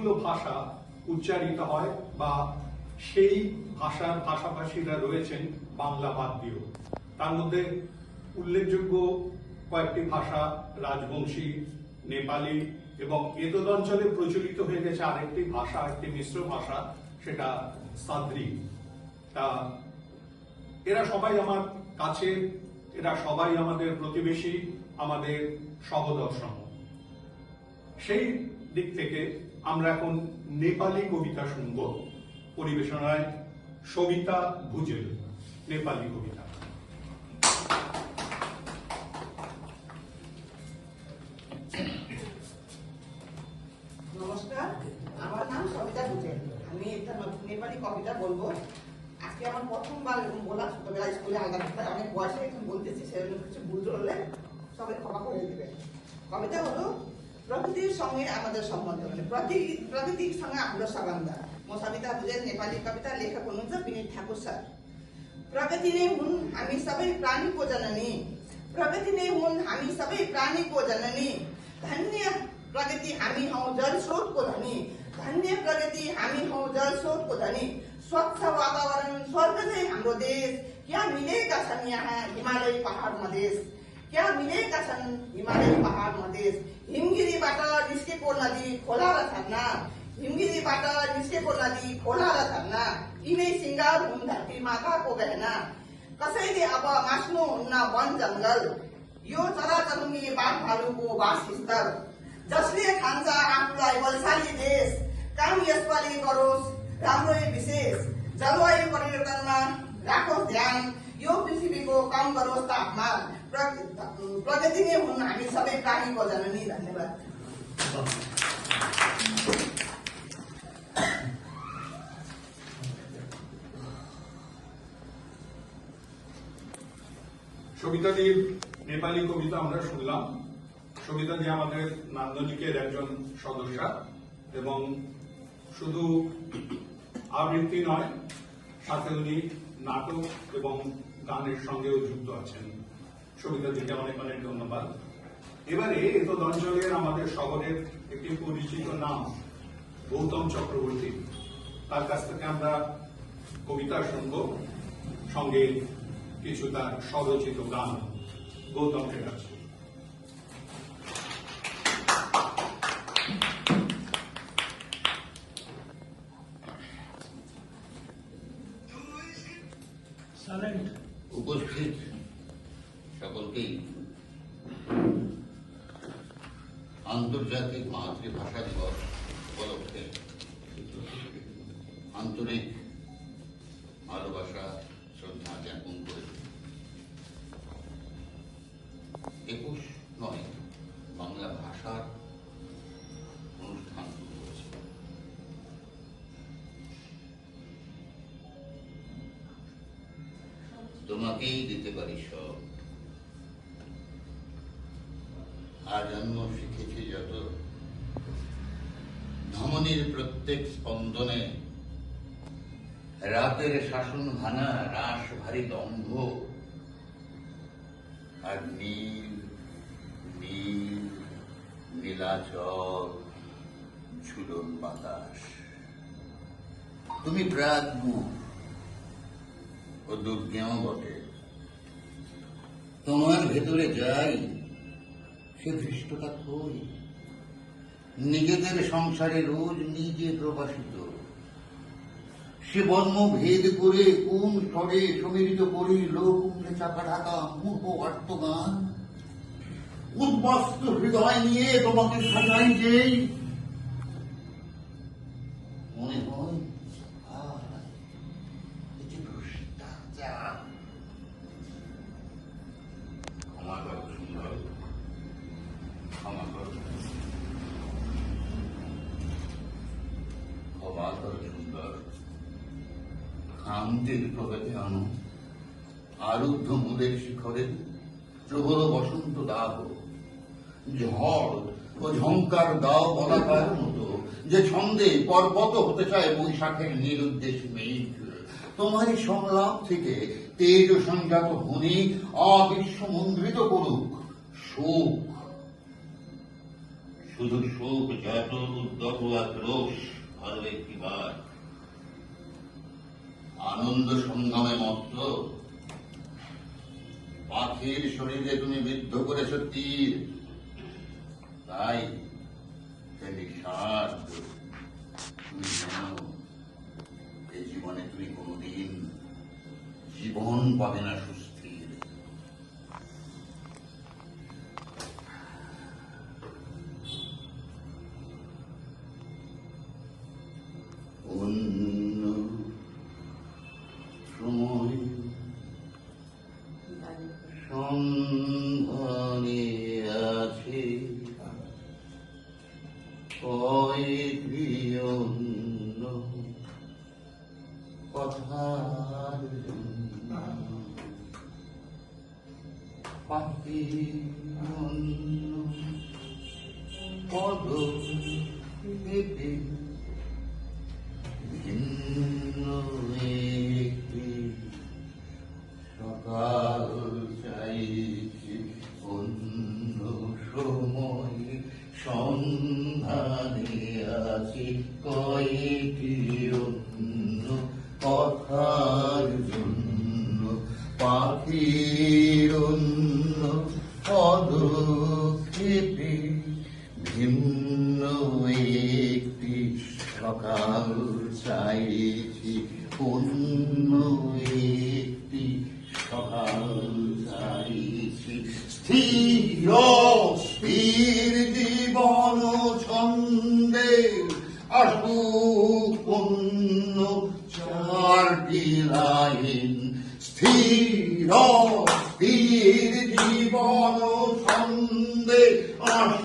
অনেকগুলো ভাষা উচ্চারিত হয় বা সেই ভাষার ভাষাভাষীরা রয়েছেন বাংলা বাদ দিয়েও। তার মধ্যে উল্লেখযোগ্য কয়েকটি ভাষা রাজবংশী, নেপালি এবং এতদ অঞ্চলে প্রচলিত হয়ে গেছে আরেকটি ভাষা, একটি মিশ্র ভাষা, সেটা সাদ্রি তা এরা সবাই আমার কাছে, এরা সবাই আমাদের প্রতিবেশী, আমাদের সহদর্শন। সেই দিক থেকে আমরা এখন নেপালি কবিতা শুনব। পরিবেশনায় সবিতা ভুজেল, নেপালি কবিতা। নমস্কার, আমার নাম সবিতা বুঝেন আমি একটা নেপালি কবিতা বলব। আজকে আমার প্রথমবার এরকম বলা ছোটবেলা স্কুলে আলাদা অনেক বয়সে এখন বলতেছি, সেরকম কিছু ভুল হলে সবাই ক্ষমা করে দেবে। কবিতা হলো প্রকৃতির সঙ্গে আমাদের সম্বন্ধ মানে প্রতি প্রকৃতির সঙ্গে हाम्रो सम्बन्ध म सविता भुजेल नेपाली कविता लेखक हुनुहुन्छ विनित ठाकुर सर प्रगति नै हुन् हामी सबै प्राणीको जननी प्रगति नै हुन् हामी सबै प्राणीको जननी धन्य प्रगति हामी हौ जल स्रोतको धनी धन्य प्रगति हामी हौ जल स्रोतको धनी स्वच्छ वातावरण स्वर्ग चाहिँ हाम्रो देश क्या मिलेका छन् यहाँ हिमालय पहाड मधेस क्या मिलेका छन् हिमालय पहाड मधेस हिमगिरीबाट निस्केको नदी, खोला र झरना हिमगिरीबाट निस्केको नदी, खोला र झरना यिनै सिङ्गार हुन् धरती माताको गहना कसैले अब मास्नु हुन्न वन जङ्गल यो चराचरुङ्गी बाघ भालुको वासस्थल जसले खान्छ आफूलाई बलशाली देश। काम यसपालि गरोस् राम्रै विशेष। जलवायु परिवर्तनमा राखोस् ध्यान। यो पृथ्वीको कम गरोस् तापमान। प्रग- प्रगति नै हुन् हामी सबै प्राणीको जननी धन्यवाद সবিতাদির নেপালি কবিতা আমরা শুনলাম সবিতাদি আমাদের নান্দনিকের একজন সদস্যা এবং শুধু আবৃত্তি নয় সাথে উনি নাটক এবং গানের সঙ্গেও যুক্ত আছেন সবিতাদিকে অনেক অনেক ধন্যবাদ। এবারে এতদ অঞ্চলের আমাদের শহরের একটি পরিচিত নাম গৌতম চক্রবর্তী। তার কাছ থেকে আমরা কবিতা শুনব সঙ্গে কিছু তার স্বরচিত গান। গৌতমের কাছে উপস্থিত। সকলকেই আন্তর্জাতিক মাতৃভাষা দিবস উপলক্ষে আন্তরিক ভালোবাসা, শ্রদ্ধা জ্ঞাপন করে একুশ নয়, বাংলা ভাষার অনুষ্ঠান শুরু হয়েছে। তোমাকেই দিতে পারি সব। জন্ম শিখেছি যত ধমনির প্রত্যেক স্পন্দনে রাতের শাসন ভানা রাস ভারী দম্ভ। আর নীল নীল, নীলাচল, ঝুলন বাতাস। তুমি প্রাজ্ঞ ও দুর্জ্ঞাও বটে। তোমার ভেতরে যাই। সে ধৃষ্টতা কই নিজেদের সংসারে রোজ নিজে প্রবাসিত। সে বর্ম ভেদ করে কোন স্তরে সমীরিত করি লোক উঠে চাপা ঢাকা মূর্খ আত্মগান। উদ্বাস্ত হৃদয় নিয়ে তোমাকে সাজাই যেই। মনে হয় ভ্রষ্টাচার। খান্তির প্রগতি আনো আরুদ্ধ মূলের শিখরে প্রবল বসন্ত দাহ। ঝড় ও ঝঙ্কার দাও বলাকার মতো। যে ছন্দে পর্বত হতে চায় বৈশাখের নিরুদ্দেশ মেঘ। তোমারই সংলাপ থেকে তেজ সংজাত ধ্বনি অবিশ্ব মন্দ্রিত করুক শোক। শুধু শোক যত উদ্যত আক্রোশ আরও একটিবার আনন্দ সংগ্রামে মত্ত। পাখির শরীরে তুমি বিদ্ধ করেছ তীর। তাই নিঃশ্বাস তুমি জানো, এই জীবনে তুমি কোনোদিন জীবন পাবে না অন্য পদ পেতে সকাল চাইছি অন্য একটি সকাল চাইছি স্থির স্থির জীবন ছন্দে আসুক